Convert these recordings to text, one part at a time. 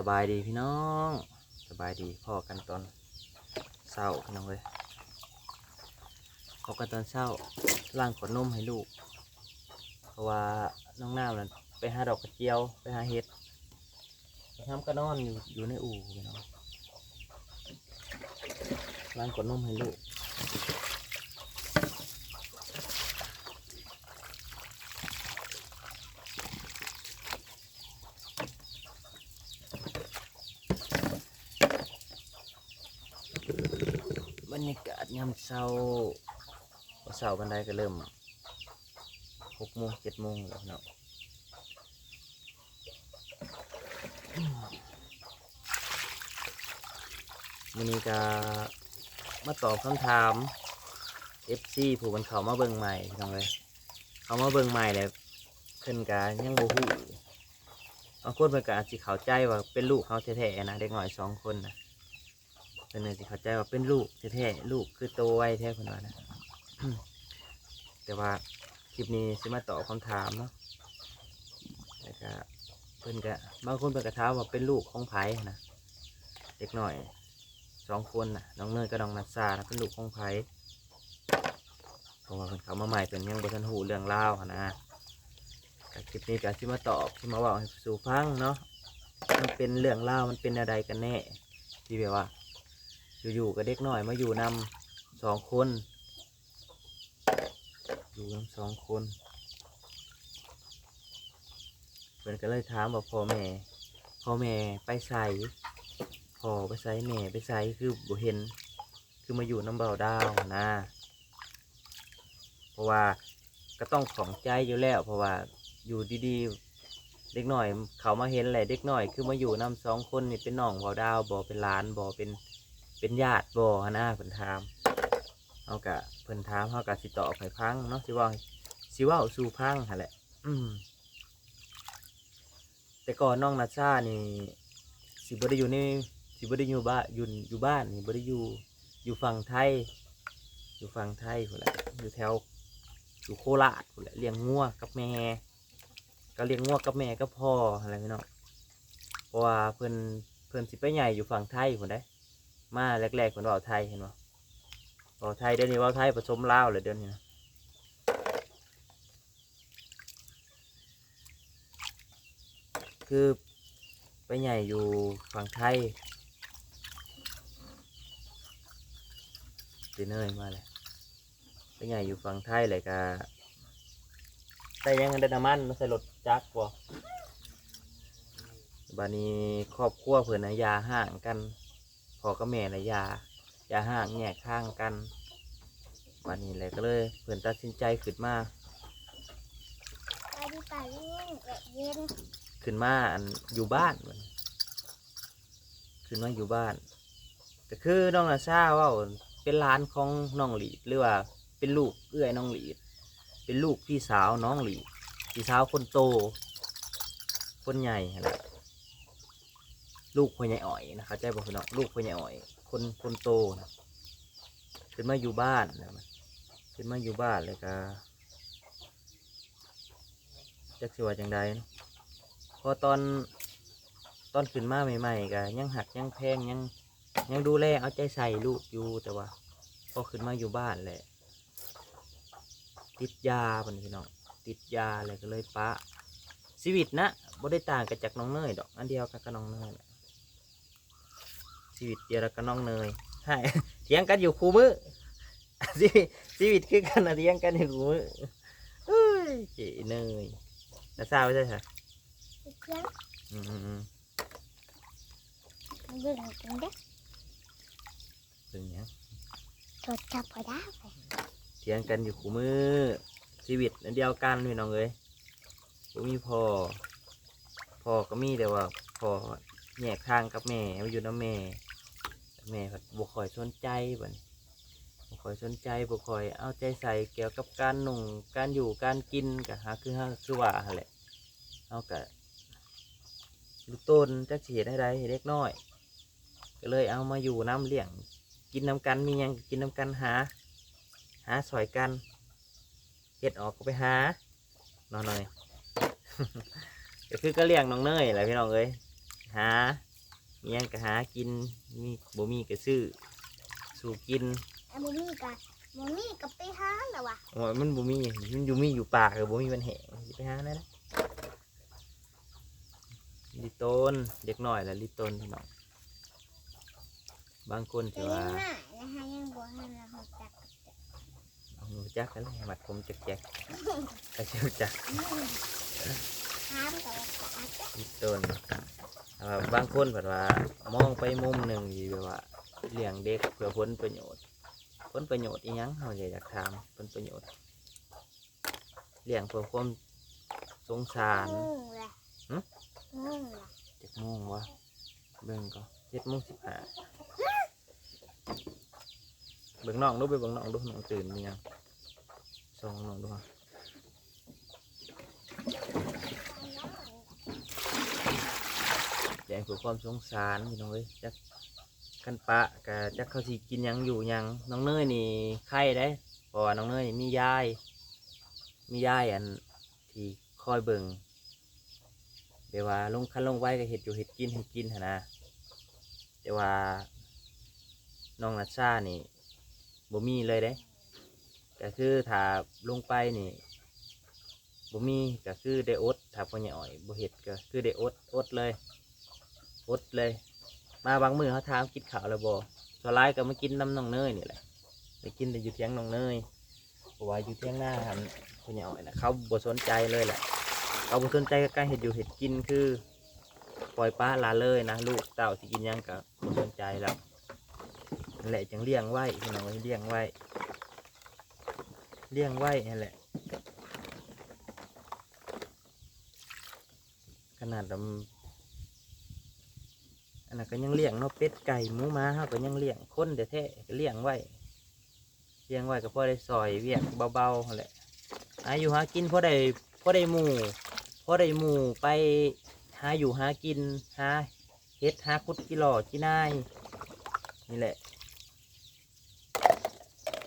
สบายดีพี่น้องสบายดีพ่อกันตอนเช้าพี่น้องเลยพ่อกันตอนเช้าล้างขวดนมให้ลูก เพราะว่าน้องน้ำนั่นไปหาดอกกระเจียวไปหาเห็ดไปทำกระนอนอยู่อยู่ในอู่พี่น้องล้างขวดนมให้ลูก รรยากาศยามเช้าพอเช้ากันได้ก็เริ่มหกโมงเจ็ดโมงแล้วเนาะวันนี้ก็มาตอบคำถาม FC ผู้มันเขามาเบิ่งใหม่พี่น้องเลยเขามาเบิ่งใหม่เลยเพิ่นกายังบ่ฮู้บางคนเพิ่นก็อาจสิเข้าใจว่าเป็นลูกเขาแท้ๆนะเด็กหน้อยสองคนนะ เพิ่นน่าสิเข้าใจว่าเป็นลูกแท้ๆลูกคือโตไวแท้คนว่านะ แต่ว่าคลิปนี้สิมาตอบคำถามเนาะแล้วก็เพิ่นก็บางคนเพิ่นก็ถามว่าเป็นลูกของไผนะเด็กหน่อยสองคนน่ะน้องเนยกับน้องนัสซานะเป็นลูกของไผเพราะว่าเพิ่นเขามาใหม่เพิ่นยังบ่ทันหูเรื่องราวหั้นนะก็คลิปนี้ก็สิมาตอบสิมาเว้าให้สู่ฟังเนาะมันเป็นเรื่องราวมันเป็นอะไรกันแน่ที่แบบว่า อยู่ๆกับเด็กหน่อยมาอยู่นำสองคน อยู่นำสองคนเพื่อนก็เลยถามว่าพ่อแม่พ่อแม่ไปใส่พ่อไปใส่แม่ไปใส่คือบ่เห็น คือมาอยู่น้ำเบาดาวนะ เพราะว่าก็ต้องของใจอยู่แล้ว เพราะว่าอยู่ดีๆ เด็กหน่อย เขามาเห็นแหละเด็กหน่อยคือมาอยู่น้ำสองคนนี่เป็นน้องเบาดาวบ่เป็นหลานบ่เป็น เป็นญาติบ่หั้นะเพิ่นถามเอากะเพิ่นถามเฮากะสิตอบให้พังเนาะสิเว่าสิเว่าสู่พังหั่นแหละ อืมแต่ก่อนน้องนัชานี่สิบ่ได้อยู่ในสิบ่ได้อยู่บ้านอยู่อยู่บ้านนี่บ่ได้อยู่อยู่ฝั่งไทย อยู่ฝั่งไทยพุ่นแหละอยู่แถวอยู่โคราชพุ่นแหละเลี้ยงงัวกับแม่ก็เลี้ยงงัวกับแม่ก็พ่ออะไรพี่น้องเพราะว่าเพิ่นเพิ่นสิไปใหญ่อยู่ฝั่งไทยพุ่นได้ มาแรกๆคนว่าไทยเห็นบ่เว่าไทยเดี๋ยวนี้ว่าไทยผสมลาวเลยเดี๋ยวนี้นะคือไปใหญ่อยู่ฝั่งไทยตีเนยมาเลยไปใหญ่อยู่ฝั่งไทยเลยก็ได้ยังได้น้ำมันมาใส่รถจักรบ่บานี้ครอบครัวเพื่อนยาห่างกัน อกับแม่นะอยาอย่าห่างแยกข้างกันวันนี้เลยก็เลยเพื่อนตัดสินใจขึ้นมาไปดีป่าเล่นแดดเย็นขึ้นมาอันอยู่บ้านบัดนี้ขึ้นมาอยู่บ้านก็คือน้องนาซาเว่าเป็นหลานของน้องหลีดหรือว่าเป็นลูกเอื้อยน้องหลีด เป็นลูกพี่สาวน้องหลีดพี่สาวคนโต คนใหญ่นั่นแหละ ลูกพ่อใหญ่อ่อยนะเข้าใจบอกพี่น้องลูกพ่อใหญ่อ่อย คนคนโตนะขึ้นมาอยู่บ้านนะขึ้นมาอยู่บ้านเลยก็จักสิว่าจังใดนะพอตอนตอนขึ้นมาใหม่ๆก็ยังหักยังแพงยังยังดูแลเอาใจใส่ลูกอยู่แต่ว่าพอขึ้นมาอยู่บ้านแหละติดยาปนพี่น้องติดยาอะไรก็เลยปะชีวิตนะบ่ได้ต่างกันจากน้องเนยดอก อันเดียวกันกับน้องเนยแหละ ชีวิตเดียวกันกับน้องเนยใช่เถียงกันอยู่คู่มือชีวิตชีวิตคือกันนะเถียงกันอยู่คู่มือเอ้ยเจ๋เนยน่าเศร้าใช่ไหมไปเที่ยงอืมอืมอืมมาเบิ่งกันเด้อเป็นหยังจดจับก็ได้ไปเถียงกันอยู่คู่มือชีวิตอันเดียวกันพี่น้องเอ้ยบ่มีพ่อพ่อก็มีแต่ว่าพ่อแยกทางกับแม่มาอยู่น้ำแม่ แม่ก็บ่ค่อยสนใจบัดนี้บ่ค่อยสนใจบ่ค่อยเอาใจใส่เกี่ยวกับการนุ่งการอยู่การกินก็หาคือหาคือว่าหั่นแหละเอาก็ลูกต้นจักสิเฮ็ดให้ได้เด็กน้อย ก็เลยเอามาอยู่น้ำเลี้ยง กินน้ำกันมีหยังกินน้ำกันหา หาสอยกันเฮ็ดออกก็ไปหาน้องหน่อยก็คือก็เลี้ยงน้องเนยแหละพี่น้องเอ้ยหา ยังก็หากินมีบ่มีก็ซื้อสู่กินไอ้บุมี่กับบุมี่กับไปหาแล้ววะโอ้ยมันบ่มีมันอยู่มีอยู่ปากก็บ่มีมันแห้งสิไปหาได้นะลิโตนเด็กน้อยแหละลิโตนพี่น้องบางคนไปสิยัว่างหน้านะคะยังบัวหันละหกจักเอาหนูจักกันเลยมัดผมจักแจกกระเชียวจักห้ามกับว่าจักลิโตน แต่ว่าบางคนแบบว่ามองไปมุมหนึ่งที่แบบว่าเลี้ยงเด็กเพื่อผลประโยชน์ ผลประโยชน์อีหยังเขาอยากถามผลประโยชน์เลี้ยงเพื่อความสงสารเจ็ดโมงวะเบิ่งก็เจ็ดโมงสิบห้าเบิ่งน้องดูไปเบิ่งน้องดูน้องตื่นมียังส่องน้องดูฮะ แจ้งเพื่อความสงสารพี่น้องเอ้ยจักกันปะกะจักเขาสิกินหยังอยู่หยังน้องเนยนี่ไข้ได้เพราะว่าน้องเนยนี่มียาย มียายอันที่คอยเบิ่งเดี๋ยวว่าลงคันลงไว้ก็เห็ดอยู่เห็ดกินเห็ดกินหั้นนะแต่ว่าน้องนัชชานี่บ่มีเลยเด้ก็คือถ้าลงไปนี่บ่มีก็คือได้อดถ้าพ่อใหญ่อ่อยบ่เห็ดก็คือได้อดอดเลย อดเลย มาบางมือเขาถามกินข้าวแล้วบ่สวนหลายก็มากินน้ำน้องเนยนี่แหละไปกินแต่อยู่เทียงน้องเนยเพราะว่าอยู่เทียงหน้าหันพ่อใหญ่อ่อยนะเขาบ่สนใจเลยแหละเอาบ่สนใจกับการเห็ดอยู่เห็ดกินคือ ปล่อยปลาละเลยนะลูกเต่าสิกินยังกับบ่สนใจแล้วนั่นแหละจังเลี้ยงไว้พี่น้องเอ้ยเลี้ยงไว้เลี้ยงไว้นั่นแหละ ขนาดเราอั นนั้นก็ยังเลี้ยงเนาะเป็ดไก่หมูม้าเฮาก็ยังเลี้ยงคนแท้ก็เลี้ยงไว้เลี้ยงไว้ก็พอได้ซอยเวียกเบาๆนั่แหละอาอยู่หากินพอได้พอได้หมู่พอได้หมู่ไปหาอยู่หากินหาเฮ็ดหาคุดกิโลอกินายนี่แหละ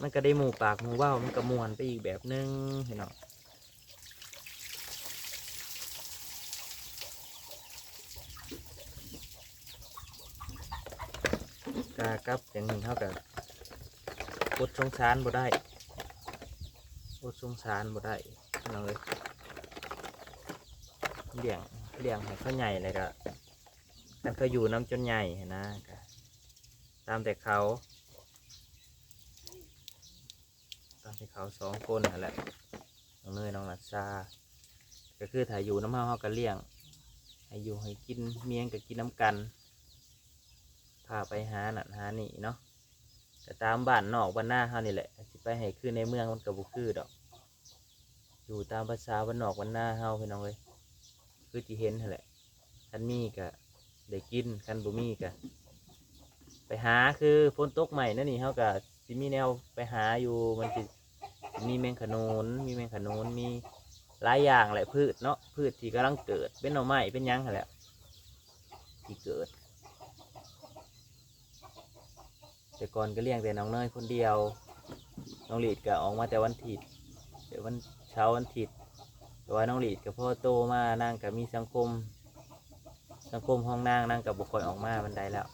มันก็ได้หมู่ปากหมู่ว่าวมันก็มวนไปอีกแบบนึงเห็นเนาะ กากับอย่างหนึ่งเท่ากับอดสงสารบ่ได้อดสงสารบ่ได้พี่น้องเลยเลี้ยงเลี้ยงให้เขาใหญ่เลยก็กันเขาอยู่น้ำจนใหญ่นนะตามแต่เขาตอนที่เขาสองคนนั่นแหละน้องเนยน้องนัชชาก็คือถ่ายอยู่น้ำเฮาเฮาก็เลี้ยงให้อยู่ให้กินเมียงก็กินน้ำกัน พาไปหาหนั่นหานี่เนาะแต่ตามบ้านนอกบ้านหน้าเฮานี่แหละสิไปให้คือในเมืองมันก็บ่คือดอก อยู่ตามภาษาบ้านนอกบ้านหน้าเฮาพี่น้องเอ้ยคือที่เห็นนั่นแหละคันมีก็ได้กินคันบ่มีก็ไปหาคือฝนตกใหม่นั่นนี่เฮาก็สิมีแนวไปหาอยู่มันสิมีแมงขนุนมีแมงขนุนมีหลายอย่างแหละพืชเนาะพืชที่กำลังเกิดเป็นหน่อไม้เป็นยังแหละที่เกิด แต่ก่อนก็เลี้ยงแต่น้องเนยคนเดียว น้องหลีดก็ออกมาแต่วันถิดเดี๋ยววันเช้าวันถิดแต่ว่าน้องหลีดกับพ่อโตมานั่งกับมีสังคม สังคมห้องนางนั่งกับบุคคลออกมาบันไดแล้ว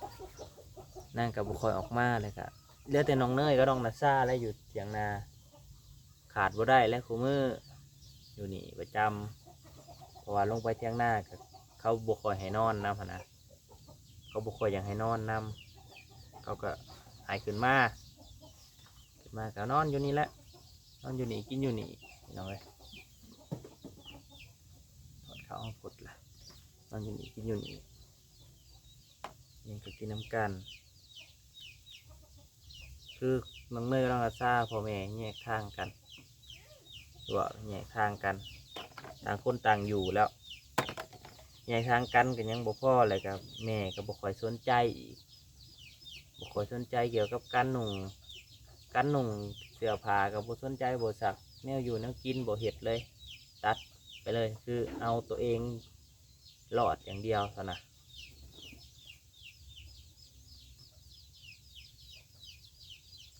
นั่งกับบุคคลออกมาเลยค่ะเหลือแต่น้องเนยก็น้องนาซ่าแล้วอยู่เถียงนา ขาดบ่ได้แล้วคูมืออยู่นี่ประจำเพราะว่าลงไปเถียงนากับเขาบุคคลให้นอนนำหั้นนะเขาบุคคลอย่ากให้นอนนำเขาก็ หายขึ้นมาขึ้นมาก็นอนอยู่นี่แหละนอนอยู่นี่กินอยู่นี่พี่น้องเลยถอดเขาเอกดละนอนอยู่นี่กินอยู่นี่ยังก็กินน้ำกัน คือน้องเนยกับน้องอาซาพ่อแม่แยกทางกันหรือว่าแยกทางกันต่างคนต่างอยู่แล้วแยกทางกันกันยังบ่พ่อเลยกับแม่ก็บ่คอยสนใจอีก บุคคลสนใจเกี่ยวกับการหนุ่งการหนุ่งเสื้อผ้ากับบุสนใจบุสักแนวอยู่แนวกินบ่เห็ดเลย ตัดไปเลยคือเอาตัวเองรอดอย่างเดียวเท่านะ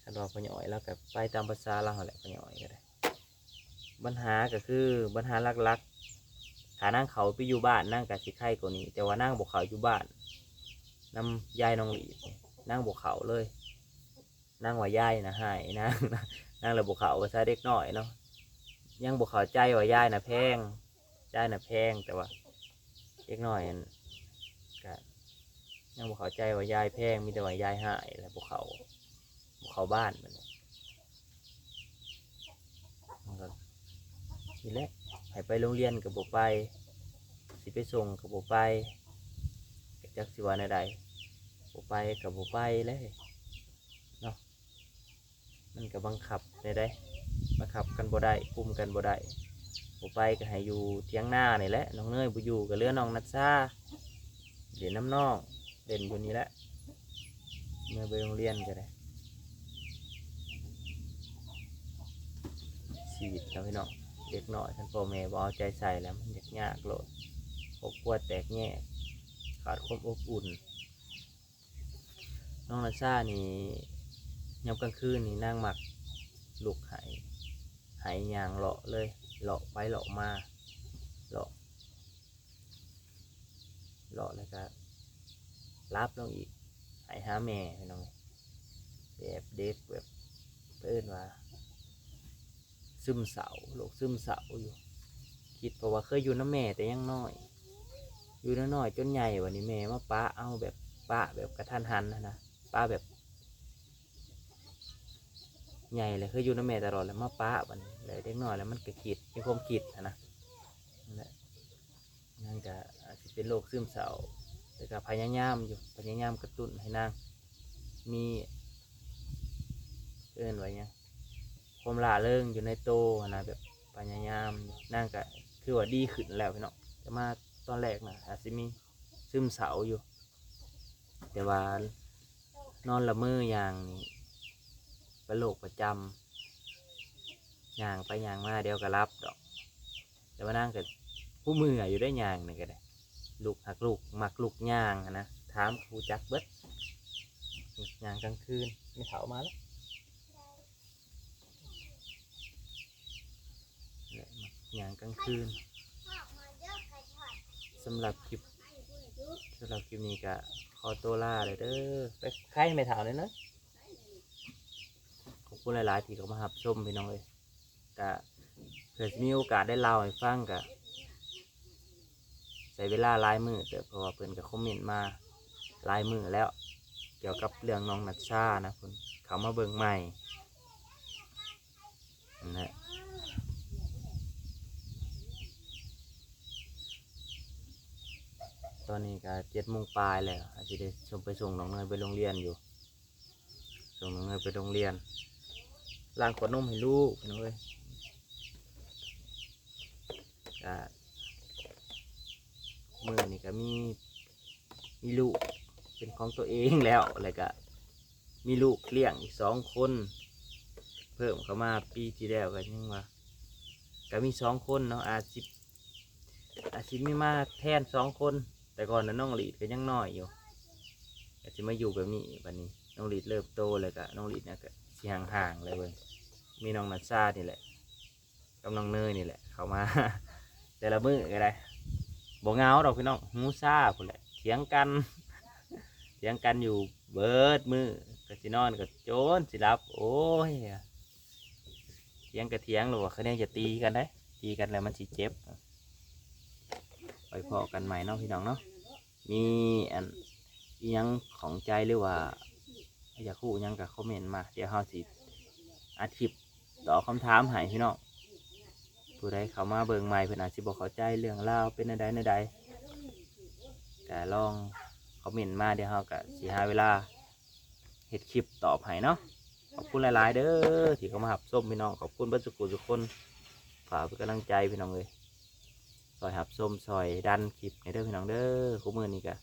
คันว่าพญอ่อยแล้วกับไปตามภาษาเราแหละพญอ่อยก็ได้ปัญหาก็คือปัญหาหลักๆถ้านั่งเขาไปอยู่บ้านนั่งกับสิไข่กว่านี้ แต่ว่านั่งบกเขาอยู่บ้านนำยายน้องหลีด นั่งบวเขาเลย นั่งว่ายายนะหายนั่งนั่งเลยบวเขาภาษาเด็กน้อยเนาะยังบวเขาใจว่ายายนะแพงยายนะแพงแต่ว่าเด็กน้อยนั่นก็ยังบวเขาใจว่ายายแพงมีแต่ว่ายายหายแล้วบวเขาบวเขาบ้านมันเนี่ยมันก็ทีแรกให้ไปโรงเรียนกับบไปสิไปส่งกับบไปจักสิว่าในใด บไปกับบไปเลยเนาะมันก็บังคับในใดบังคับกันบ่ได้คุมกันบ่ได้บไปก็ให้อยู่เทียงหน้านี่แหละน้องเนยบ่อยู่กับเรือน้องนัดซาเด่นน้ำนองเด่นอยู่นี่แหละเมื่อไปโรงเรียนก็ได้ชีวิตเราพี่น้องเด็กหน่อยท่านพ่อแม่บ่เอาใจใส่แล้วมันยากยากโลดครอบครัวแตกแยกขาดความอบอุ่น น้องนาซานี่ยามกลางคืนนี่นั่งหมักลูกไหายหายยางเลาะเลยเลาะไปเลาะมาเลาะเลาะแล้วก็รับลงอีกหายหาแม่พี่น้องแบบเด็กแบบเพื่อนว่า ซึมเศร้าโรคซึมเศร้าอยู่ คิดเพราะว่าเคยอยู่น้ำแม่แต่ยังน้อย อยู่น้อยจนใหญ่วันนี้แม่มาป้าเอาแบบป้าแบบกระทันหันนะนะ ป้าแบบ ใหญ่เลยเคยอยู่น้ำแม่ตลอดแล้วมาป้าวันเลยเด็กน้อยแล้วมันก็คิดมีความคิดนะนั่นแหละนั่นก็อาจจะเป็นโรคซึมเศร้าแต่ก็พยายามอยู่พยายามกระตุ้นให้นางมีเอื้อนไว้เนี่ยความล่าเริงอยู่ในโตนะแบบพยายามนั่งก็คือว่าดีขึ้นแล้วพี่น้องแต่มาตอนแรกนะอาจจะมีซึมเศร้าอยู่ แต่ว่า นอนละเมออย่างนี้เป็นโรคประจำย่างไปย่างมาเดียวก็รับดอก แต่ว่านั่งกับผู้มืออยู่ได้ย่างนี่ก็ได้ลูกหักลูกหมักลูกย่างนะถามครูจักเบิดย่างกลางคืนไม่เถามาแล้วและมักย่างกลางคืนสำหรับคลิปสำหรับคลิปนี้ก็ อตัวลาเลยเด้อไปใครไม่ถามเลยนะขอบคุณหลายๆที่เขามาหับชมพี่น้องเลยก็เผื่อมีโอกาสได้เล่าให้ฟังก็ใช้เวลาลายมือแต่เพราะว่าเพิ่นก็คอมเมนต์มาลายมือแล้ว เกี่ยวกับเรื่องน้องนัชชานะคุณเขามาเบิ่งใหม่นะ ตอนนี้ก็เจ็ดโมงปลายแล้วอาจจะได้ชมไปส่งน้องเนยไปโรงเรียนอยู่ ส่งน้องเนยไปโรงเรียนล้างขวดนมให้ลูกพี่น้องเอ้ยก็มือนี่ก็มีมีลูกเป็นของตัวเองแล้วอะไรก็มีลูกเลี้ยงอีกสองคน เพิ่มเข้ามาปีที่แล้วกันยังว่าก็มีสองคนเนาะอาชีพอาชีพมีมาแทนสองคน แต่ก่อนนั้นน้องหลีดก็ยังน้อยอยู่ก็จะมาอยู่แบบนี้วันนี้น้องหลีดเริ่มโตเลยก็น้องหลีดเนี่ยก็สีห่างๆเลยเว้ยมีน้องนัชชานี่แหละกับน้องเนยนี่แหละ เขามา แต่ละมือก็ได้บ่เงาดอกพี่น้องหูซาพุ่นแหละเถียงกันเถียงกันอยู่เบิดมือก็สินอนก็โจนสิรับ โอ้ยเถียงก็เถียงหรือว่าเขาเนี่ยจะตีกันได้ตีกันแล้วมันสิเจ็บ พอกันใหม่เนาะพี่น้องเนาะมีอันยังของใจหรือว่าอยากคู่ยังกับคอมเมนต์มา เดี๋ยวเราสิอาทิตย์ตอบคำถามให้พี่น้องผู้ใดเขามาเบิ่งใหม่เพิ่นอาจสิบอกเขาใจเรื่องราเป็นใดใดๆก็ลองคอมเมนต์มาเดี๋ยวเราก็สิหาเวลาเฮ็ดคลิปตอบให้เนาะขอบคุณหลาย ๆ เด้อที่เขามาหับส้มพี่น้องขอบคุณเบัสุกุทุกคนฝากเป็นกำลังใจพี่น้องเลย ซอยหับส้มซอยดันคลิปในเด้อพี่น้องเด้อคู่มือนี้กะ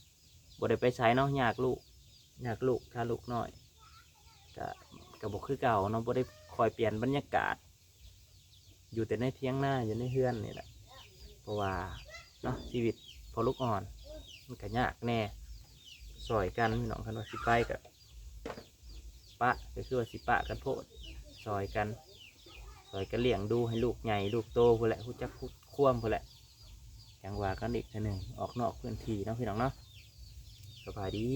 บ่ได้ไปใช้เนาะอยากลูกอยากลูกถ้าลูกน้อยกะกะบอกคือเก่าเนาะบ่ได้คอยเปลี่ยนบรรยากาศ อยู่แต่ในเทียงหน้าอยู่ในเฮือนนี่แหละเพราะว่าเนาะชีวิตพอลูกอ่อนมันก็ยากแน่ซอยกันพี่น้องคันว่าสิไปกับปะก็คือว่าสิปะกันโพดซอยกันซอยกันเลี้ยงดูให้ลูกใหญ่ลูกโตพู้นแหละผู้จักผู้คว่ำพู้นแหละอ ย่งว่ากันอีกทีหนึ่งออกนอกพื้นที่น้องพี่น้องเนาะสบายดี